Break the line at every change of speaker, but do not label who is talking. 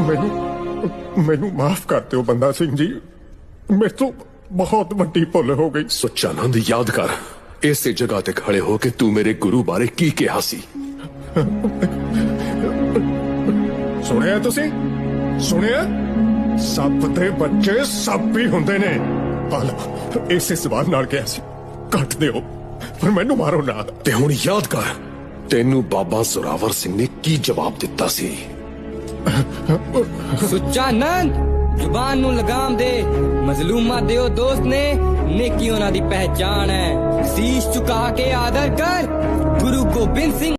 ਮੈਨੂੰ ਮੈਨੂੰ ਮਾਫ ਕਰ ਦਿਓ ਬੰਦਾ ਸਿੰਘ ਜੀ। ਮੇਰੇ ਤੋਂ ਬਹੁਤ ਵੱਡੀ ਭੁੱਲ ਹੋ ਗਈ।
ਸੁੱਚਾ ਨੰਦ ਯਾਦ ਕਰ ਇਸੇ ਜਗ੍ਹਾ ਤੇ ਖੜੇ ਹੋ ਕੇ ਤੂੰ ਮੇਰੇ ਗੁਰੂ ਬਾਰੇ ਕੀ ਕਿਹਾ ਸੀ?
ਸੁਣਿਆ ਤੁਸੀਂ? ਸੁਣਿਆ? ਸੱਪ ਦੇ ਬੱਚੇ ਸੱਪ ਹੀ ਹੁੰਦੇ ਨੇ। ਹਾਲ ਇਸੇ ਸਵਾਲ ਨਾਲ ਕਿਹਾ ਸੀ। ਕੱਟ ਦਿਓ ਪਰ ਮੈਨੂੰ ਮਾਰੋ ਨਾ।
ਤੇ ਹੁਣ ਯਾਦ ਕਰ ਤੈਨੂੰ ਬਾਬਾ ਜ਼ੋਰਾਵਰ ਸਿੰਘ ਨੇ ਕੀ ਜਵਾਬ ਦਿੱਤਾ ਸੀ?
ਸੁੱਚਾ ਨੰਦ, ਜ਼ੁਬਾਨ ਨੂੰ ਲਗਾਮ ਦੇ। ਮਜ਼ਲੂਮਾਂ ਦੇ ਉਹ ਦੋਸਤ ਨੇ, ਨੇਕੀ ਉਹਨਾਂ ਦੀ ਪਹਿਚਾਨ ਹੈ। ਸੀਸ ਝੁਕਾ ਕੇ ਆਦਰ ਕਰ, ਗੁਰੂ ਗੋਬਿੰਦ ਸਿੰਘ